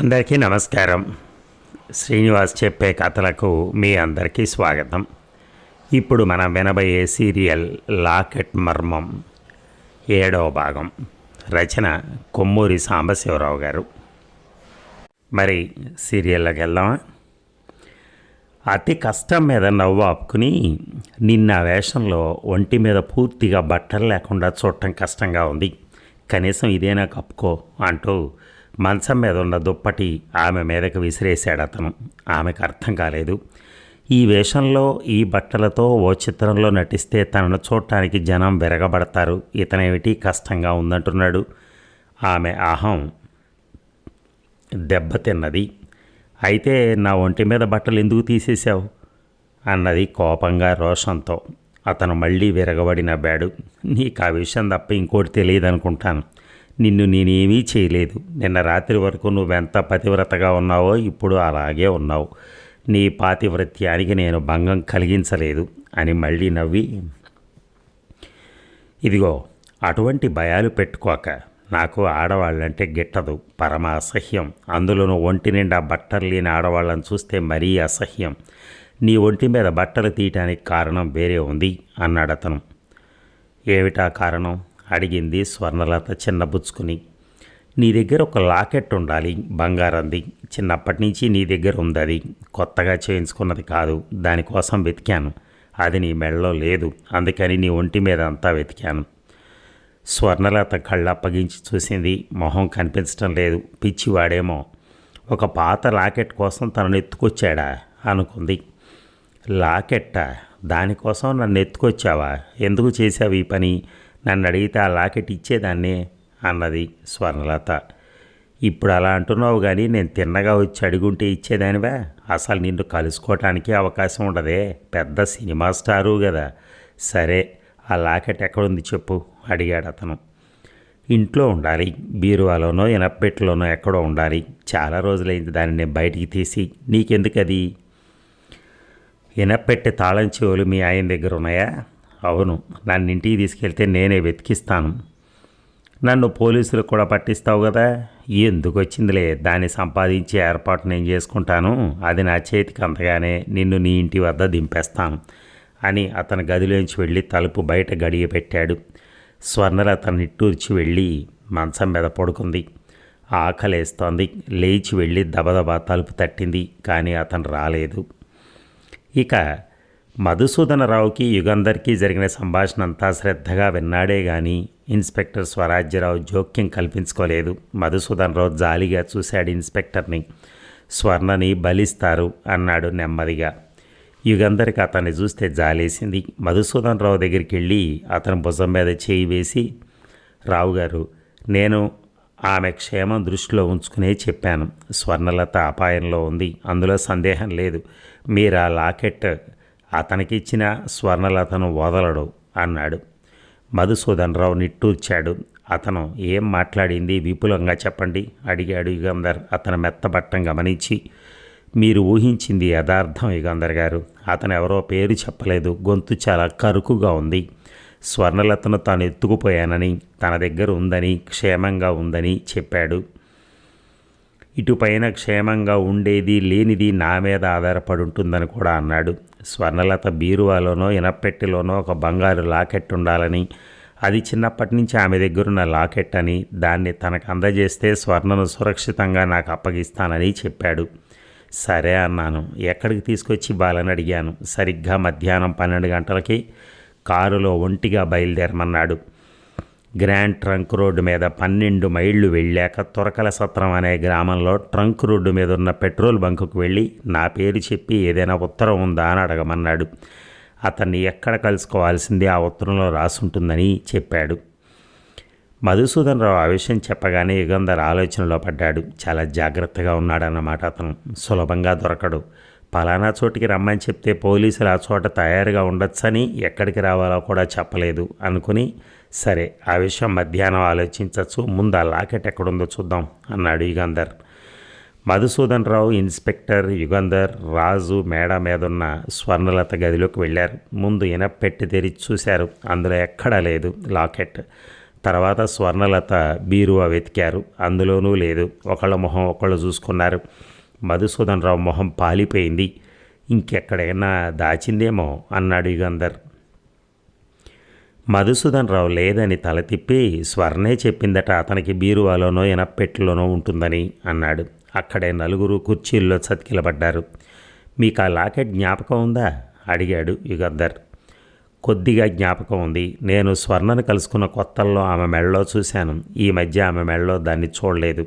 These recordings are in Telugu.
అందరికీ నమస్కారం. శ్రీనివాస్ చెప్పే కథలకు మీ అందరికీ స్వాగతం. ఇప్పుడు మనం వినబోయే సీరియల్ లాకెట్ మర్మం ఏడవ భాగం రచన కొమ్మూరి సాంబశివరావు గారు. మరి సీరియల్లోకి వెళ్దామా? అతి కష్టం మీద నవ్వు ఆపుకుని నిన్న వేషంలో ఒంటి మీద పూర్తిగా బట్టలు లేకుండా చూడటం కష్టంగా ఉంది. కనీసం ఇదేనా కప్పుకో అంటూ మంచం మీద ఉన్న దుప్పటి ఆమె మీదకి విసిరేశాడు అతను. ఆమెకు అర్థం కాలేదు. ఈ వేషంలో ఈ బట్టలతో ఓ చిత్రంలో నటిస్తే తనను చూడటానికి జనం విరగబడతారు. ఇతనేమిటి? కష్టంగా ఉందంటున్నాడు. ఆమె అహం. దెబ్బతిన్నది అయితే నా ఒంటి మీద బట్టలు ఎందుకు తీసేశావు? అన్నది కోపంగా రోషంతో. అతను మళ్ళీ విరగబడి నవ్వాడు నీకు ఆ విషయం తప్ప ఇంకోటి తెలియదు అనుకుంటాను నిన్ను నేనేమీ చేయలేదు. నిన్న రాత్రి వరకు నువ్వెంత పతివ్రతగా ఉన్నావో ఇప్పుడు అలాగే ఉన్నావు. నీ పాతివ్రత్యానికి నేను భంగం కలిగించలేదు అని మళ్ళీ నవ్వి ఇదిగో అటువంటి భయాలు పెట్టుకోక. నాకు ఆడవాళ్ళంటే గిట్టదు పరమ అసహ్యం. అందులోనూ ఒంటి నిండా బట్టలు లేని ఆడవాళ్ళని చూస్తే మరీ అసహ్యం. నీ ఒంటి మీద బట్టలు తీయటానికి కారణం వేరే ఉంది అన్నాడు అతను ఏమిటా కారణం? అడిగింది స్వర్ణలత చిన్నబుచ్చుకుని నీ దగ్గర ఒక లాకెట్ ఉండాలి బంగారంది. చిన్నప్పటి నుంచి నీ దగ్గర ఉంది అది కొత్తగా చేయించుకున్నది కాదు. దానికోసం వెతికాను. అది నీ మెడలో లేదు. అందుకని నీ ఒంటి మీద అంతా వెతికాను. స్వర్ణలత కళ్ళు అప్పగించి చూసింది. మొహం కనిపించడం లేదు. పిచ్చివాడేమో. ఒక పాత లాకెట్ కోసం తనను ఎత్తుకొచ్చాడా? అనుకుంది. లాకెట్టా? దానికోసం నన్ను ఎత్తుకొచ్చావా? ఎందుకు చేసావు ఈ పని? నన్ను అడిగితే ఆ లాకెట్ ఇచ్చేదాన్ని అన్నది స్వర్ణలత. ఇప్పుడు అలా అంటున్నావు కానీ నేను తిన్నగా వచ్చి అడుగుంటే ఇచ్చేదానివా? అసలు నిన్ను కలుసుకోవటానికి అవకాశం ఉండదే. పెద్ద సినిమా స్టారు కదా సరే ఆ లాకెట్ ఎక్కడుంది చెప్పు అడిగాడు అతను. ఇంట్లో ఉండాలి బీరువాలోనో ఎనపెట్టులోనో ఎక్కడో ఉండాలి. చాలా రోజులైంది దానిని బయటికి తీసి. నీకెందుకది? ఇనప్పెట్టె తాళం చెవులు మీ ఆయన దగ్గర ఉన్నాయా? అవును నన్ను ఇంటికి తీసుకెళ్తే నేనే వెతికిస్తాను. నన్ను పోలీసులు కూడా పట్టిస్తావు కదా? ఎందుకు వచ్చిందిలే? దాన్ని సంపాదించే ఏర్పాటు నేను చేసుకుంటాను. అది నా చేతికి అందగానే నిన్ను నీ ఇంటి వద్ద దింపేస్తాను అని అతని గదిలోంచి వెళ్ళి తలుపు బయట గడియ పెట్టాడు. అతను నిట్టూర్చి వెళ్ళి మంచం మీద పడుకుంది. ఆకలేస్తోంది. లేచి వెళ్ళి దబదబా తలుపు తట్టింది కానీ అతను రాలేదు. ఇక మధుసూదనరావుకి యుగంధర్కి జరిగిన సంభాషణ అంతా శ్రద్ధగా విన్నాడే గాని ఇన్స్పెక్టర్ స్వరాజ్యరావు జోక్యం కల్పించుకోలేదు. మధుసూదనరావు జాలిగా చూశాడు ఇన్స్పెక్టర్ని. స్వర్ణని బలిస్తారు అన్నాడు నెమ్మదిగా. యుగంధర్కి అతన్ని చూస్తే జాలేసింది. మధుసూదనరావు దగ్గరికి వెళ్ళి అతని భుజం మీద చేయి వేసి రావు గారు నేను ఆమె క్షేమం దృష్టిలో ఉంచుకునే చెప్పాను. స్వర్ణలత అపాయంలో ఉంది. అందులో సందేహం లేదు. మీరు ఆ లాకెట్ అతనికి ఇచ్చిన స్వర్ణలతను వదలడు అన్నాడు. మధుసూదన్ రావు నిట్టూర్చాడు. అతను ఏం మాట్లాడింది విపులంగా చెప్పండి అడిగాడు యుగంధర్. అతను మెత్తబట్టం గమనించి మీరు ఊహించింది యథార్థం యుగంధర్ గారు. అతను ఎవరో పేరు చెప్పలేదు. గొంతు చాలా కరుకుగా ఉంది. స్వర్ణలతను తాను ఎత్తుకుపోయానని తన దగ్గర ఉందని క్షేమంగా ఉందని చెప్పాడు. ఇటుపైన క్షేమంగా ఉండేది లేనిది నా మీద ఆధారపడి ఉంటుందని కూడా అన్నాడు. స్వర్ణలత బీరువాలోనో ఇనపెట్టెలోనో ఒక బంగారు లాకెట్ ఉండాలని అది చిన్నప్పటి నుంచి ఆమె దగ్గరున్న లాకెట్ అని దాన్ని తనకు అందజేస్తే స్వర్ణను సురక్షితంగా నాకు అప్పగిస్తానని చెప్పాడు. సరే అన్నాను. ఎక్కడికి తీసుకొచ్చి బాలని అడిగాను. సరిగ్గా మధ్యాహ్నం పన్నెండు గంటలకి కారులో ఒంటిగా బయలుదేరమన్నాడు. గ్రాండ్ ట్రంక్ రోడ్డు మీద పన్నెండు మైళ్ళు వెళ్ళాక తొరకల సత్రం అనే గ్రామంలో ట్రంక్ రోడ్డు మీద ఉన్న పెట్రోల్ బంకుకు వెళ్ళి నా పేరు చెప్పి ఏదైనా ఉత్తరం ఉందా? అని అడగమన్నాడు. అతన్ని ఎక్కడ కలుసుకోవాల్సింది ఆ ఉత్తరంలో రాసుంటుందని చెప్పాడు. మధుసూదన్ రావు ఆ విషయం చెప్పగానే యుగంధర్ ఆలోచనలో పడ్డాడు. చాలా జాగ్రత్తగా ఉన్నాడన్నమాట అతను. సులభంగా దొరకడు. పలానా చోటికి రమ్మని చెప్తే పోలీసులు ఆ చోట తయారుగా ఉండొచ్చని ఎక్కడికి రావాలో కూడా చెప్పలేదు అనుకుని సరే ఆ విషయం మధ్యాహ్నం ఆలోచించవచ్చు ముందు ఆ లాకెట్ ఎక్కడుందో చూద్దాం అన్నాడు యుగంధర్. మధుసూదన్ రావు ఇన్స్పెక్టర్ యుగంధర్ రాజు మేడ మీదున్న స్వర్ణలత గదిలోకి వెళ్ళారు. ముందు ఇనపెట్టి తెరిచి చూశారు. అందులో ఎక్కడా లేదు లాకెట్. తర్వాత స్వర్ణలత బీరువా వెతికారు. అందులోనూ లేదు. ఒకళ్ళ మొహం ఒకళ్ళు చూసుకున్నారు. మధుసూదన్ రావు మొహం పాలిపోయింది. ఇంకెక్కడైనా దాచిందేమో అన్నాడు యుగంధర్. మధుసూదన్ రావు లేదని తల తిప్పి స్వర్ణే చెప్పిందట అతనికి బీరువాలోనో ఎనపెట్టులోనో ఉంటుందని అన్నాడు. అక్కడే నలుగురు కుర్చీల్లో చతికిలబడ్డారు. మీకు ఆ లాకెట్ జ్ఞాపకం ఉందా? అడిగాడు యుగంధర్. కొద్దిగా జ్ఞాపకం ఉంది. నేను స్వర్ణను కలుసుకున్న కొత్తల్లో ఆమె మెళ్ళలో చూశాను. ఈ మధ్య ఆమె మెళ్ళలో దాన్ని చూడలేదు.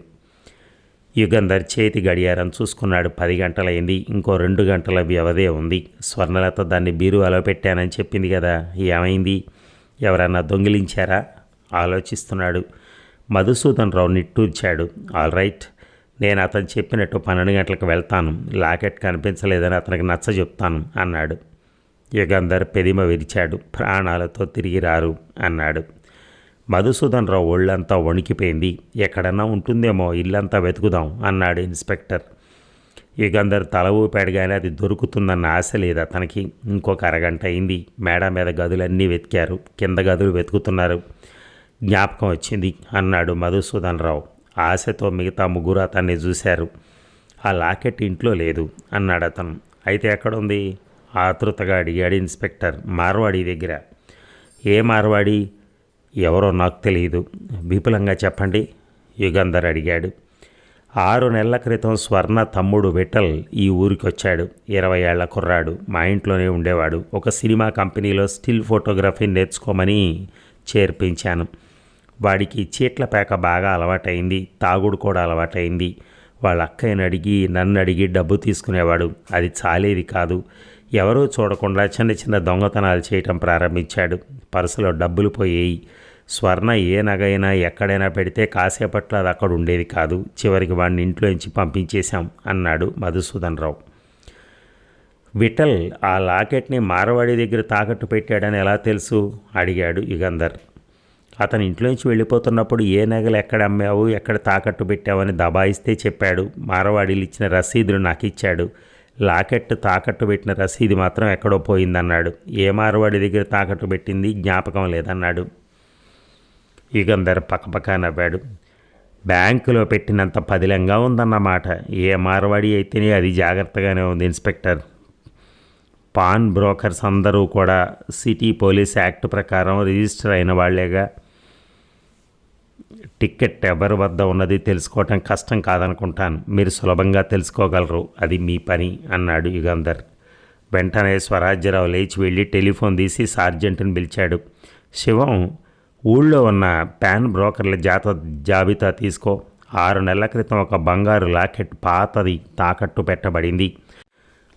యుగంధర్ చేతి గడియారం చూసుకున్నాడు. పది గంటలైంది. ఇంకో రెండు గంటల వ్యవధే ఉంది. స్వర్ణలత దాన్ని బీరువాలో పెట్టానని చెప్పింది కదా. ఏమైంది? ఎవరన్నా దొంగిలించారా? ఆలోచిస్తున్నాడు. మధుసూదన్ రావు నిట్టూర్చాడు. ఆల్ రైట్ నేను అతను చెప్పినట్టు పన్నెండు గంటలకు వెళ్తాను. లాకెట్ కనిపించలేదని అతనికి నచ్చ చెప్తాను అన్నాడు. యుగంధర్ పెదిమ విరిచాడు. ప్రాణాలతో తిరిగి రారు అన్నాడు. మధుసూదన్ రావు ఒళ్ళంతా వణికిపోయింది. ఎక్కడన్నా ఉంటుందేమో ఇల్లంతా వెతుకుదాం అన్నాడు ఇన్స్పెక్టర్. యుగంధర్ తల ఊపాడుగానే అది దొరుకుతుందన్న ఆశ లేదు అతనికి. ఇంకొక అరగంట అయింది. మేడ మీద గదులన్నీ వెతికారు. కింద గదులు వెతుకుతున్నారు. జ్ఞాపకం వచ్చింది అన్నాడు మధుసూదన్ రావు. ఆశతో మిగతా ముగ్గురు అతన్ని చూశారు. ఆ లాకెట్ ఇంట్లో లేదు అన్నాడు అతను. అయితే ఎక్కడుంది? ఆతృతగా అడిగాడు ఇన్స్పెక్టర్ మార్వాడి దగ్గర. ఏ మార్వాడి? ఎవరో నాకు తెలియదు విపులంగా చెప్పండి. యుగంధర్ అడిగాడు. ఆరు నెలల క్రితం స్వర్ణ తమ్ముడు విఠల్ ఈ ఊరికి వచ్చాడు ఇరవై ఏళ్ళ కుర్రాడు. మా ఇంట్లోనే ఉండేవాడు. ఒక సినిమా కంపెనీలో స్టిల్ ఫోటోగ్రఫీ నేర్చుకోమని చేర్పించాను. వాడికి చీట్ల పేక బాగా అలవాటైంది. తాగుడు కూడా అలవాటైంది. వాళ్ళ అక్కయ్యని అడిగి నన్ను అడిగి డబ్బు తీసుకునేవాడు. అది చాలేది కాదు. ఎవరూ చూడకుండా చిన్న చిన్న దొంగతనాలు చేయటం ప్రారంభించాడు. పర్సులో డబ్బులు పోయేయి. స్వర్ణ ఏ నగైనా ఎక్కడైనా పెడితే కాసేపట్లో అది అక్కడ ఉండేది కాదు. చివరికి వాడిని ఇంట్లోంచి పంపించేశాం అన్నాడు మధుసూదన్ రావు. విఠల్ ఆ లాకెట్ని మారవాడి దగ్గర తాకట్టు పెట్టాడని ఎలా తెలుసు? అడిగాడు యుగంధర్. అతని ఇంట్లోంచి వెళ్ళిపోతున్నప్పుడు ఏ నగలు ఎక్కడ అమ్మావు ఎక్కడ తాకట్టు పెట్టావని దబాయిస్తే చెప్పాడు. మారవాడీలు ఇచ్చిన రసీదులు నాకు ఇచ్చాడు. లాకెట్ తాకట్టు పెట్టిన రసీదు మాత్రం ఎక్కడో పోయిందన్నాడు. ఏ మారవాడి దగ్గర తాకట్టు పెట్టింది జ్ఞాపకం లేదన్నాడు. యుగంధర్ పక్కపక్క నవ్వాడు. బ్యాంకులో పెట్టినంత పదిలంగా ఉందన్నమాట. ఏ మారవాడి అయితేనే అది జాగ్రత్తగానే ఉంది ఇన్స్పెక్టర్. పాన్ బ్రోకర్స్ అందరూ కూడా సిటీ పోలీస్ యాక్ట్ ప్రకారం రిజిస్టర్ అయిన వాళ్ళేగా. టికెట్ ఎవరి వద్ద ఉన్నది తెలుసుకోవటం కష్టం కాదనుకుంటాను. మీరు సులభంగా తెలుసుకోగలరు. అది మీ పని అన్నాడు యుగంధర్ వెంటనే స్వరాజ్యరావు లేచి వెళ్ళి టెలిఫోన్ తీసి సార్జెంట్ని పిలిచాడు. శివం ఊళ్ళో ఉన్న ప్యాన్ బ్రోకర్ల జాత జాబితా తీసుకో. ఆరు నెలల క్రితం ఒక బంగారు లాకెట్ పాతది తాకట్టు పెట్టబడింది.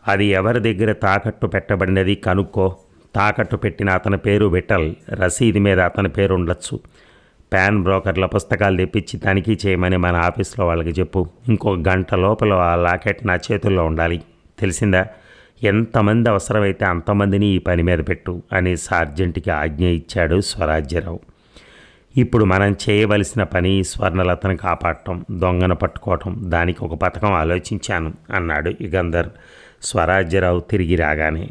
అది ఎవరి దగ్గర తాకట్టు పెట్టబడినది కనుక్కో. తాకట్టు పెట్టిన అతని పేరు విఠల్ రసీదు మీద అతని పేరు ఉండొచ్చు. ప్యాన్ బ్రోకర్ల పుస్తకాలు తెప్పించి తనిఖీ చేయమని మన ఆఫీస్లో వాళ్ళకి చెప్పు. ఇంకో గంట లోపల ఆ లాకెట్ నా చేతుల్లో ఉండాలి. తెలిసిందా? ఎంతమంది అవసరమైతే అంతమందిని ఈ పని మీద పెట్టు అని సార్జెంట్కి ఆజ్ఞ ఇచ్చాడు స్వరాజ్యరావు. ఇప్పుడు మనం చేయవలసిన పని స్వర్ణలతను కాపాడటం దొంగను పట్టుకోవటం దానికి ఒక పథకం ఆలోచించాను అన్నాడు యుగంధర్. స్వరాజ్యరావు తిరిగి రాగానే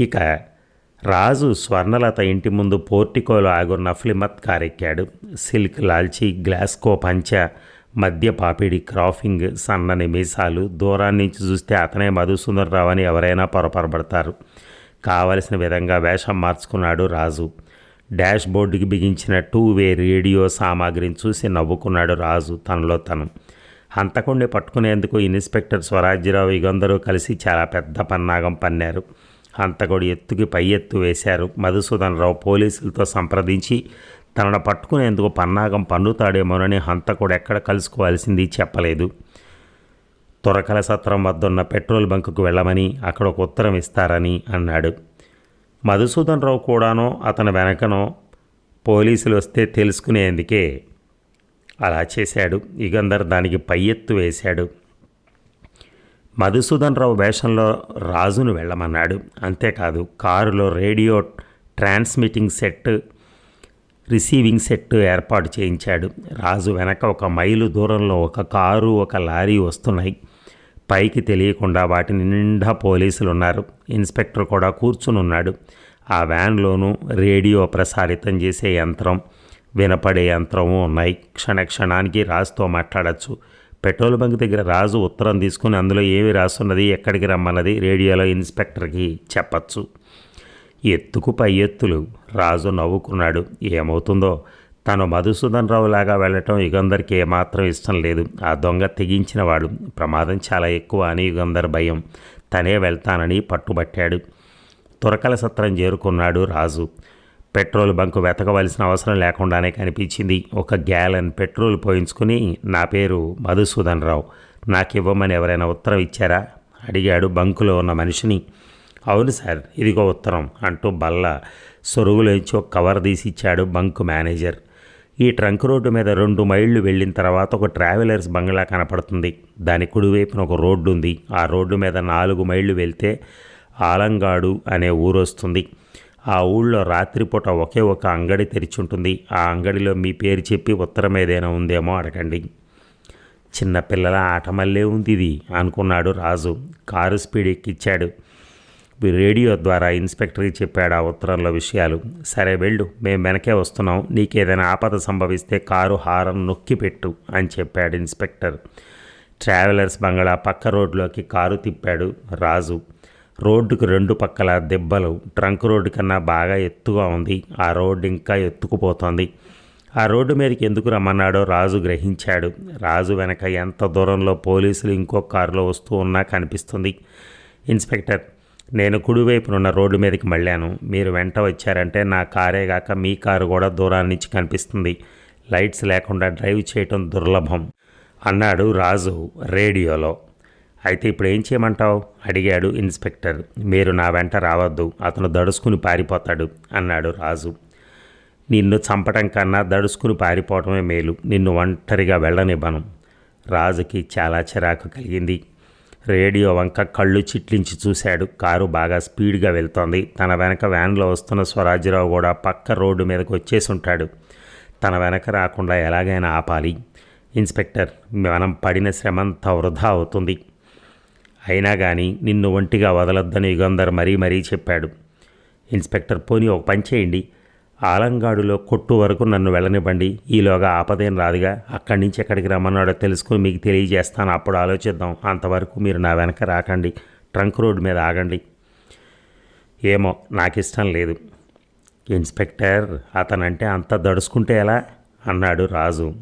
ఇక రాజు స్వర్ణలత ఇంటి ముందు పోర్టికోలో ఆగున్న ఫ్లిమత్ కారెక్కాడు. సిల్క్ లాల్చి గ్లాస్కో పంచ మధ్య పాపిడి క్రాఫింగ్ సన్నని మీసాలు దూరాన్నించి చూస్తే అతనే మధుసూదనరావు అని ఎవరైనా పొరపరబడతారు కావలసిన విధంగా వేషం మార్చుకున్నాడు రాజు. డాష్ బోర్డుకి బిగించిన టూ వే రేడియో సామాగ్రిని చూసి నవ్వుకున్నాడు రాజు తనలో తను. హంతకుండి పట్టుకునేందుకు ఇన్స్పెక్టర్ స్వరాజ్యరావు ఇగందరూ కలిసి చాలా పెద్ద పన్నాగం పన్నారు. హంతకుడు ఎత్తుకి పై ఎత్తు వేశారు. మధుసూదన్ రావు పోలీసులతో సంప్రదించి తనను పట్టుకునేందుకు పన్నాగం పన్నుతాడేమోనని హంతకుడు ఎక్కడ కలుసుకోవాల్సింది చెప్పలేదు. తురకల సత్రం వద్దున్న పెట్రోల్ బంకుకు వెళ్ళమని అక్కడ ఒక ఉత్తరం ఇస్తారని అన్నాడు. మధుసూదన్ రావు కూడానో అతని వెనకనో పోలీసులు వస్తే తెలుసుకునేందుకే అలా చేశాడు. యుగంధర్ దానికి పై ఎత్తు వేశాడు. మధుసూదన్ రావు వేషంలో రాజును వెళ్ళమన్నాడు. అంతేకాదు కారులో radio transmitting set receiving set ఏర్పాటు చేయించాడు. రాజు వెనక ఒక మైలు దూరంలో ఒక కారు ఒక లారీ వస్తున్నాయి. పైకి తెలియకుండా వాటి నిండా పోలీసులు ఉన్నారు ఇన్స్పెక్టర్ కూడా కూర్చునున్నాడు. ఆ వ్యాన్లోనూ రేడియో ప్రసారితం చేసే యంత్రం వినపడే యంత్రము ఉన్నాయి. క్షణక్షణానికి రాజుతో మాట్లాడచ్చు. పెట్రోల్ బంక్ దగ్గర రాజు ఉత్తరం తీసుకుని అందులో ఏమి రాస్తున్నది ఎక్కడికి రమ్మన్నది రేడియోలో ఇన్స్పెక్టర్కి చెప్పచ్చు. ఎత్తుకు పై ఎత్తులు. రాజు నవ్వుకున్నాడు. ఏమవుతుందో? తను మధుసూదన్ రావులాగా వెళ్ళటం యుగంధర్కి ఏమాత్రం ఇష్టం లేదు. ఆ దొంగ తెగించినవాడు. ప్రమాదం చాలా ఎక్కువ అని యుగంధర్ భయం. తనే వెళ్తానని పట్టుబట్టాడు. తురకల సత్రం చేరుకున్నాడు రాజు. పెట్రోల్ బంకు వెతకవలసిన అవసరం లేకుండానే కనిపించింది. ఒక గ్యాలన్ పెట్రోల్ పోయించుకుని నా పేరు మధుసూదన్ రావు. నాకు ఇవ్వమని ఎవరైనా ఉత్తరం ఇచ్చారా? అడిగాడు బంకులో ఉన్న మనిషిని. అవును సార్ ఇదిగో ఉత్తరం అంటూ బల్ల సొరుగులోంచి ఒక కవర్ తీసి ఇచ్చాడు బంక్ మేనేజర్. ఈ ట్రంక్ రోడ్డు మీద రెండు మైళ్ళు వెళ్ళిన తర్వాత ఒక ట్రావెలర్స్ బంగ్లా కనపడుతుంది. దాని కుడివైపున ఒక రోడ్డు ఉంది ఆ రోడ్డు మీద నాలుగు మైళ్ళు వెళ్తే ఆలంగాడు అనే ఊరు వస్తుంది ఆ ఊళ్ళో రాత్రిపూట ఒకే ఒక అంగడి తెరిచి ఉంటుంది ఆ అంగడిలో మీ పేరు చెప్పి ఉత్తరం ఏదైనా ఉందేమో అడగండి. చిన్నపిల్లల ఆట మళ్ళీ ఉంది ఇది అనుకున్నాడు రాజు. కారు స్పీడ్ ఎక్కిచ్చాడు. రేడియో ద్వారా ఇన్స్పెక్టర్కి చెప్పాడు ఆ ఉత్తరంలో విషయాలు. సరే వెళ్ళు మేము వెనకే వస్తున్నాం నీకేదైనా ఆపద సంభవిస్తే కారు హారం నొక్కి పెట్టు అని చెప్పాడు ఇన్స్పెక్టర్. ట్రావెలర్స్ బంగళా పక్క రోడ్లోకి కారు తిప్పాడు రాజు. రోడ్డుకు రెండు పక్కల దెబ్బలు ట్రంక్ రోడ్డు కన్నా బాగా ఎత్తుగా ఉంది ఆ రోడ్డు ఇంకా ఎత్తుకుపోతోంది. ఆ రోడ్డు మీదకి ఎందుకు రమ్మన్నాడో రాజు గ్రహించాడు. రాజు వెనక ఎంత దూరంలో పోలీసులు ఇంకో కారులో వస్తూ ఉన్నా కనిపిస్తుంది. ఇన్స్పెక్టర్ నేను కుడివైపునున్న రోడ్డు మీదకి మళ్ళాను. మీరు వెంట వచ్చారంటే నా కారే గాక మీ కారు కూడా దూరాన్ని నుంచి కనిపిస్తుంది. లైట్స్ లేకుండా డ్రైవ్ చేయటం దుర్లభం అన్నాడు రాజు రేడియోలో. అయితే ఇప్పుడు ఏం చేయమంటావు? అడిగాడు ఇన్స్పెక్టర్. మీరు నా వెంట రావద్దు. అతను దడుసుకుని పారిపోతాడు అన్నాడు రాజు. నిన్ను చంపటం కన్నా దడుసుకుని పారిపోవటమే మేలు. నిన్ను ఒంటరిగా వెళ్ళనివ్వను. రాజుకి చాలా చిరాకు కలిగింది. రేడియో వంక కళ్ళు చిట్లించి చూశాడు. కారు బాగా స్పీడ్గా వెళ్తోంది. తన వెనక వ్యాన్లో వస్తున్న స్వరాజ్యరావు కూడా పక్క రోడ్డు మీదకి వచ్చేసి ఉంటాడు. తన వెనక రాకుండా ఎలాగైనా ఆపాలి. ఇన్స్పెక్టర్ మనం పడిన శ్రమంతా వృధా అవుతుంది. అయినా కానీ నిన్ను ఒంటిగా వదలొద్దని యుగంధర్ మరీ మరీ చెప్పాడు. ఇన్స్పెక్టర్ పోనీ ఒక పని చేయండి. ఆలంగాడులో కొట్టు వరకు నన్ను వెళ్ళనివ్వండి. ఈలోగా ఆపదేం రాదుగా. అక్కడి నుంచి ఎక్కడికి రమ్మన్నాడో తెలుసుకుని మీకు తెలియజేస్తాను. అప్పుడు ఆలోచిద్దాం. అంతవరకు మీరు నా వెనక రాకండి. ట్రంక్ రోడ్డు మీద ఆగండి. ఏమో నాకు ఇష్టం లేదు. ఇన్స్పెక్టర్ అతనంటే అంత దడుచుకుంటే ఎలా? అన్నాడు రాజు.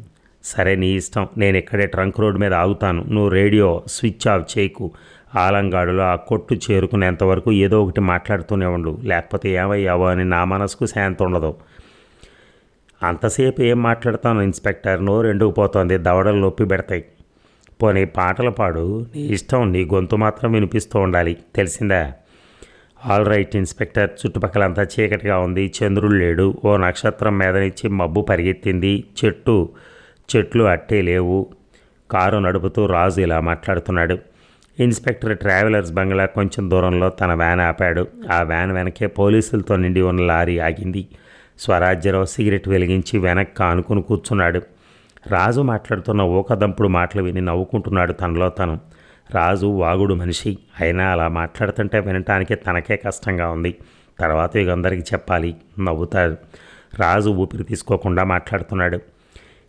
సరే నీ ఇష్టం. నేను ఇక్కడే ట్రంక్ రోడ్ మీద ఆగుతాను. నువ్వు రేడియో స్విచ్ ఆఫ్ చేయకు. ఆలంగాడులో ఆ కొట్టు చేరుకునేంతవరకు ఏదో ఒకటి మాట్లాడుతూనే ఉండు. లేకపోతే ఏమయ్యావో అని నా మనసుకు శాంతి ఉండదు. అంతసేపు ఏం మాట్లాడతాను ఇన్స్పెక్టర్ నోరు ఎండుకుపోతోంది దవడలు నొప్పి పెడతాయి. పోనీ పాటలు పాడు. నీ ఇష్టం నీ గొంతు మాత్రం వినిపిస్తూ ఉండాలి. తెలిసిందా? All right inspector. చుట్టుపక్కలంతా చీకటిగా ఉంది. చంద్రుడు లేడు. ఓ నక్షత్రం మీద నుంచి మబ్బు పరిగెత్తింది. చెట్టు చెట్లు అట్టే లేవు. కారు నడుపుతూ రాజు ఇలా మాట్లాడుతున్నాడు. ఇన్స్పెక్టర్ ట్రావెలర్స్ బంగ్లా కొంచెం దూరంలో తన వ్యాన్ ఆపాడు. ఆ వ్యాన్ వెనకే పోలీసులతో నిండి ఉన్న లారీ ఆగింది. స్వరాజ్యరావు సిగరెట్ వెలిగించి వెనక్కి ఆనుకుని కూర్చున్నాడు. రాజు మాట్లాడుతున్న ఊకదంపుడు మాటలు విని నవ్వుకుంటున్నాడు తనలో తను. రాజు వాగుడు మనిషి. అయినా అలా మాట్లాడుతుంటే వినటానికి తనకే కష్టంగా ఉంది. తర్వాత ఇక అందరికీ చెప్పాలి. నవ్వుతాడు. రాజు ఊపిరి తీసుకోకుండా మాట్లాడుతున్నాడు.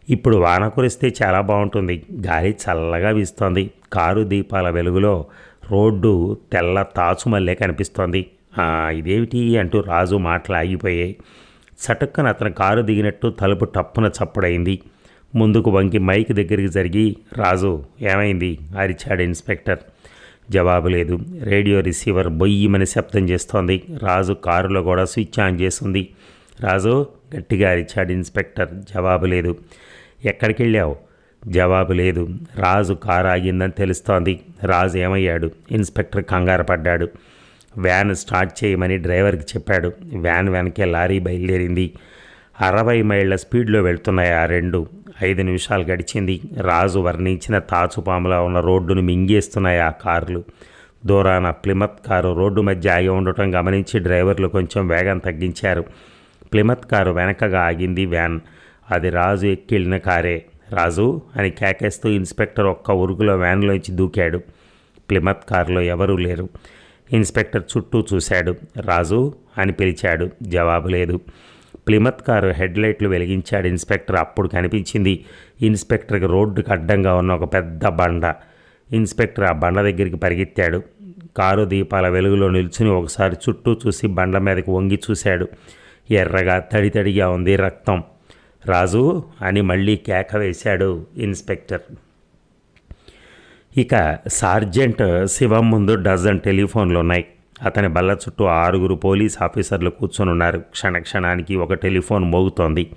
ఇప్పుడు వాన కురిస్తే చాలా బాగుంటుంది. గాలి చల్లగా వీస్తోంది. కారు దీపాల వెలుగులో రోడ్డు తెల్ల తాచుమల్లే కనిపిస్తోంది. ఇదేమిటి అంటూ రాజు మాటలు ఆగిపోయాయి. చటుక్కన అతను కారు దిగినట్టు తలుపు టప్పున చప్పుడైంది. ముందుకు వంకి మైక్ దగ్గరికి జరిగి రాజు ఏమైంది? అరిచాడు ఇన్స్పెక్టర్. జవాబు లేదు. రేడియో రిసీవర్ బొయ్యమని శబ్దం చేస్తోంది. రాజు కారులో కూడా స్విచ్ ఆన్ చేస్తుంది. రాజు గట్టిగా అరిచాడు ఇన్స్పెక్టర్. జవాబు లేదు. ఎక్కడికి వెళ్ళావు జవాబు లేదు. రాజు కారు ఆగిందని తెలుస్తోంది. రాజు ఏమయ్యాడు? ఇన్స్పెక్టర్ కంగారు పడ్డాడు. వ్యాన్ స్టార్ట్ చేయమని డ్రైవర్కి చెప్పాడు. వ్యాన్ వెనకే లారీ బయలుదేరింది. అరవై మైళ్ళ స్పీడ్లో వెళ్తున్నాయి ఆ రెండు. ఐదు నిమిషాలు గడిచింది. రాజు వర్ణించిన తాచుపాములా ఉన్న రోడ్డును మింగేస్తున్నాయి ఆ కార్లు. దూరాన ప్లిమత్ కారు రోడ్డు మధ్య ఆగి ఉండటం గమనించి డ్రైవర్లు కొంచెం వేగం తగ్గించారు. ప్లిమత్ కారు వెనకగా ఆగింది వ్యాన్. అది రాజు ఎక్కిళ్ళిన కారే. రాజు అని కేకేస్తూ ఇన్స్పెక్టర్ ఒక్క ఉరుగులో వ్యాన్లోంచి దూకాడు. ప్లిమత్ కారులో ఎవరూ లేరు. ఇన్స్పెక్టర్ చుట్టూ చూశాడు. రాజు అని పిలిచాడు. జవాబు లేదు. ప్లిమత్ కారు హెడ్ లైట్లు వెలిగించాడు ఇన్స్పెక్టర్. అప్పుడు కనిపించింది ఇన్స్పెక్టర్కి రోడ్డుకి అడ్డంగా ఉన్న ఒక పెద్ద బండ. ఇన్స్పెక్టర్ ఆ బండ దగ్గరికి పరిగెత్తాడు. కారు దీపాల వెలుగులో నిల్చుని ఒకసారి చుట్టూ చూసి బండ మీదకి వంగి చూశాడు. ఎర్రగా తడి తడిగా ఉంది రక్తం. రాజు అని మళ్ళీ కేక వేశాడు ఇన్స్పెక్టర్. ఇక సార్జెంట్ శివం ముందు డజన్ టెలిఫోన్లు ఉన్నాయి. అతని బల్ల చుట్టూ ఆరుగురు పోలీస్ ఆఫీసర్లు కూర్చొని ఉన్నారు క్షణక్షణానికి ఒక టెలిఫోన్ మోగుతోంది.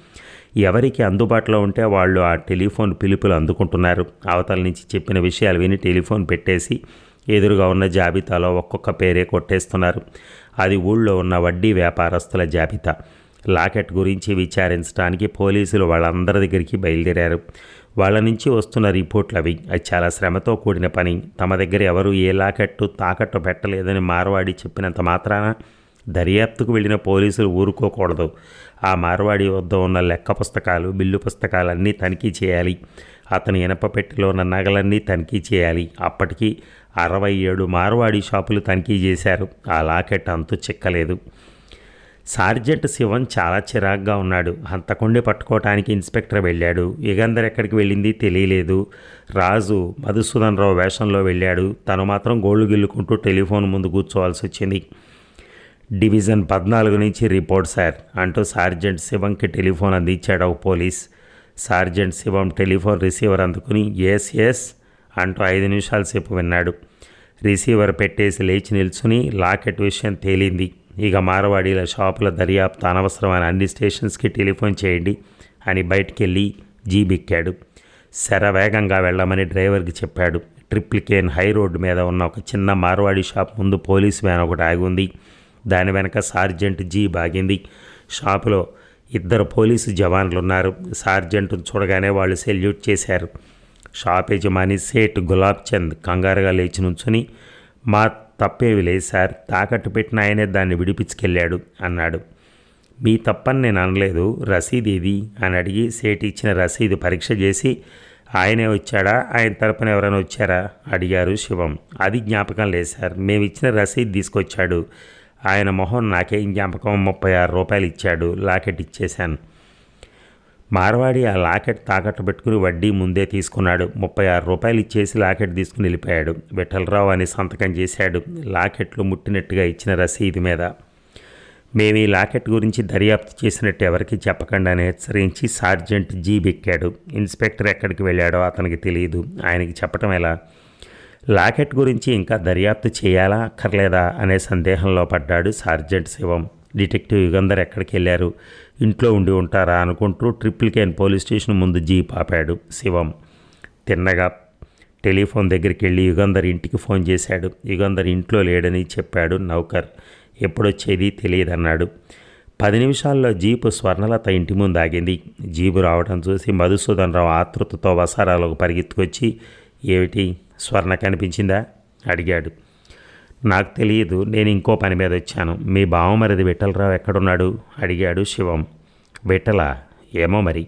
ఎవరికి అందుబాటులో ఉంటే వాళ్ళు ఆ టెలిఫోన్ పిలుపులు అందుకుంటున్నారు. అవతల నుంచి చెప్పిన విషయాలు విని టెలిఫోన్ పెట్టేసి ఎదురుగా ఉన్న జాబితాలో ఒక్కొక్క పేరే కొట్టేస్తున్నారు. అది ఊళ్ళో ఉన్న వడ్డీ వ్యాపారస్తుల జాబితా. లాకెట్ గురించి విచారించడానికి పోలీసులు వాళ్ళందరి దగ్గరికి బయలుదేరారు. వాళ్ళ నుంచి వస్తున్న రిపోర్ట్లు అవి. అది చాలా శ్రమతో కూడిన పని. తమ దగ్గర ఎవరు ఏ లాకెట్టు తాకట్టు పెట్టలేదని మార్వాడి చెప్పినంత మాత్రాన దర్యాప్తుకు వెళ్ళిన పోలీసులు ఊరుకోకూడదు. ఆ మార్వాడి వద్ద ఉన్న లెక్క పుస్తకాలు బిల్లు పుస్తకాలన్నీ తనిఖీ చేయాలి. అతని ఇనప పెట్టెలో ఉన్న నగలన్నీ తనిఖీ చేయాలి. అప్పటికి అరవై ఏడు మార్వాడి షాపులు తనిఖీ చేశారు. ఆ లాకెట్ అంతు చిక్కలేదు. సార్జెంట్ శివన్ చాలా చిరాగ్గా ఉన్నాడు. హంతకుండి పట్టుకోవటానికి ఇన్స్పెక్టర్ వెళ్ళాడు. యుగంధర్ ఎక్కడికి వెళ్ళింది తెలియలేదు. రాజు మధుసూదన్ రావు వేషంలో వెళ్ళాడు. తను మాత్రం గోళ్ళు గిల్లుకుంటూ టెలిఫోన్ ముందు కూర్చోవాల్సి వచ్చింది. డివిజన్ పద్నాలుగు నుంచి రిపోర్ట్ సార్ అంటూ సార్జెంట్ శివంకి టెలిఫోన్ అందించాడు ఒక police. Sergeant Sivam telephone receiver అందుకుని ఎస్ ఎస్ అంటూ ఐదు నిమిషాల సేపు విన్నాడు. రిసీవర్ పెట్టేసి లేచి నిల్చుని లాకెట్ విషయం తేలింది. ఇక మార్వాడీల షాపుల దర్యాప్తు అనవసరమైన అన్ని స్టేషన్స్కి టెలిఫోన్ చేయండి అని బయటికెళ్ళి జీబెక్కాడు. శరవేగంగా వెళ్ళమని డ్రైవర్కి చెప్పాడు. ట్రిప్లికేన్ హై రోడ్డు మీద ఉన్న ఒక చిన్న మార్వాడి షాప్ ముందు పోలీస్ వ్యాన్ ఒకటి ఆగి ఉంది. దాని వెనక సార్జెంట్ జీ ఆగింది. షాపులో ఇద్దరు పోలీసు జవాన్లు ఉన్నారు సార్జెంట్ చూడగానే వాళ్ళు సెల్యూట్ చేశారు. షాప్ యజమాని సేట్ గులాబ్ చంద్ కంగారుగా లేచి నుంచుని మా తప్పేవి లేదు సార్. తాకట్టు పెట్టిన ఆయనే దాన్ని విడిపించుకెళ్ళాడు అన్నాడు. మీ తప్పని నేను అనలేదు. రసీదు ఇది అని అడిగి సేట్ ఇచ్చిన రసీదు పరీక్ష చేసి ఆయనే వచ్చాడా? ఆయన తరపున ఎవరైనా వచ్చారా? అడిగారు శివం అది జ్ఞాపకం లేదు సార్. మేము ఇచ్చిన రసీదు తీసుకొచ్చాడు. ఆయన మొహం నాకేం జ్ఞాపకం ముప్పై ఆరు రూపాయలు ఇచ్చాడు. లాకెట్ ఇచ్చేశాను. మార్వాడి ఆ లాకెట్ తాకట్టు పెట్టుకుని వడ్డీ ముందే తీసుకున్నాడు. ముప్పై ఆరు రూపాయలు ఇచ్చేసి లాకెట్ తీసుకుని వెళ్ళిపోయాడు. విఠలరావు అని సంతకం చేశాడు. లాకెట్లు ముట్టినట్టుగా ఇచ్చిన రసీదు మీద. మేము ఈ లాకెట్ గురించి దర్యాప్తు చేసినట్టు ఎవరికి చెప్పకుండా అని హెచ్చరించి సార్జెంట్ జీబ్ ఎక్కాడు. ఇన్స్పెక్టర్ ఎక్కడికి వెళ్ళాడో అతనికి తెలియదు. ఆయనకి చెప్పటం ఎలా? లాకెట్ గురించి ఇంకా దర్యాప్తు చేయాలా? అక్కర్లేదా? అనే సందేహంలో పడ్డాడు సార్జెంట్ శివం. డిటెక్టివ్ యుగంధర్ ఎక్కడికి వెళ్ళారు? ఇంట్లో ఉండి ఉంటారా అనుకుంటూ ట్రిపుల్ కేన్ పోలీస్ స్టేషన్ ముందు జీప్ ఆపాడు శివం. తిన్నగా టెలిఫోన్ దగ్గరికి వెళ్ళి యుగంధర్ ఇంటికి ఫోన్ చేశాడు. యుగంధర్ ఇంట్లో లేడని చెప్పాడు నౌకర్. ఎప్పుడొచ్చేది తెలియదన్నాడు. పది నిమిషాల్లో జీపు స్వర్ణలత ఇంటి ముందు ఆగింది. జీపు రావడం చూసి మధుసూదన్ రావు ఆతృతతో వసారాలకు పరిగెత్తుకొచ్చి ఏమిటి? స్వర్ణ కనిపించిందా? అడిగాడు. నాకు తెలియదు నేను ఇంకో పని మీద వచ్చాను. మీ బావమరిది విఠలరావు ఎక్కడున్నాడు? అడిగాడు శివం. విఠల ఏమో మరి.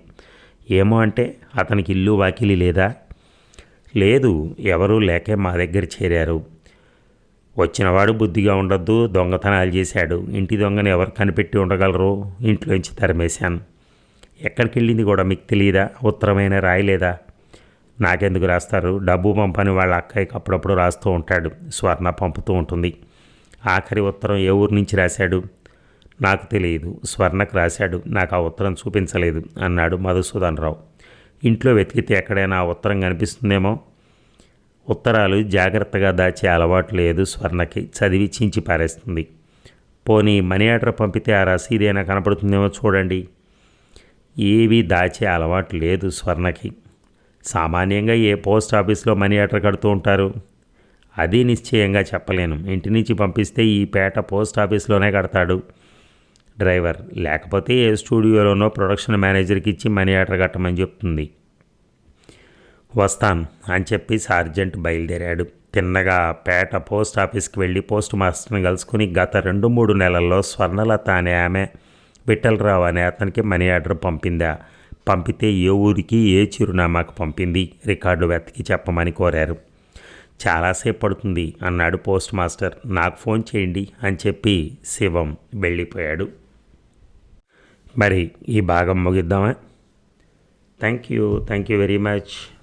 ఏమో అంటే అతనికి ఇల్లు వాకిలి లేదా? లేదు ఎవరూ లేకే మా దగ్గర చేరారు. వచ్చినవాడు బుద్ధిగా ఉండొద్దు దొంగతనాలు చేశాడు. ఇంటి దొంగని ఎవరు కనిపెట్టి ఉండగలరు? ఇంట్లోంచి తరిమేశాను. ఎక్కడికి వెళ్ళింది కూడా మీకు తెలియదా ఉత్తరమైన రాయలేదా నాకెందుకు రాస్తారు? డబ్బు పంపని వాళ్ళ అక్కయ్యకి అప్పుడప్పుడు రాస్తూ ఉంటాడు. స్వర్ణ పంపుతూ ఉంటుంది. ఆఖరి ఉత్తరం ఏ ఊరు నుంచి రాశాడు? నాకు తెలియదు. స్వర్ణకు రాశాడు. నాకు ఆ ఉత్తరం చూపించలేదు అన్నాడు మధుసూదన్ రావు. ఇంట్లో వెతికితే ఎక్కడైనా ఆ ఉత్తరం కనిపిస్తుందేమో? ఉత్తరాలు జాగ్రత్తగా దాచే అలవాటు లేదు స్వర్ణకి. చదివి చించి పారేస్తుంది. పోనీ మనీ ఆర్డర్ పంపితే ఆ రసీదైనా కనపడుతుందేమో చూడండి. ఏవీ దాచే అలవాటు లేదు స్వర్ణకి. సామాన్యంగా ఏ పోస్ట్ ఆఫీస్లో మనీ ఆర్డర్ కడుతూ ఉంటారు? అది నిశ్చయంగా చెప్పలేను. ఇంటి నుంచి పంపిస్తే ఈ పేట పోస్ట్ ఆఫీస్లోనే కడతాడు. డ్రైవర్ లేకపోతే ఏ స్టూడియోలోనో ప్రొడక్షన్ మేనేజర్కి ఇచ్చి మనీ ఆర్డర్ కట్టమని చెప్తుంది. వస్తాను అని చెప్పి సార్జెంట్ బయలుదేరాడు. తిన్నగా పేట పోస్ట్ ఆఫీస్కి వెళ్ళి పోస్ట్ మాస్టర్ని కలుసుకుని గత రెండు మూడు నెలల్లో స్వర్ణలత అనే ఆమె విఠలరావు అనే అతనికి మనీ ఆర్డర్ పంపిందా? పంపితే ఏ ఊరికి ఏ చిరునామాకు పంపింది? రికార్డు వెతికి చెప్పమని కోరారు. చాలాసేపు పడుతుంది అన్నాడు పోస్ట్ మాస్టర్. నాకు ఫోన్ చేయండి అని చెప్పి శివం వెళ్ళిపోయాడు. మరి ఈ భాగం ముగిద్దామా? Thank you. Thank you very much.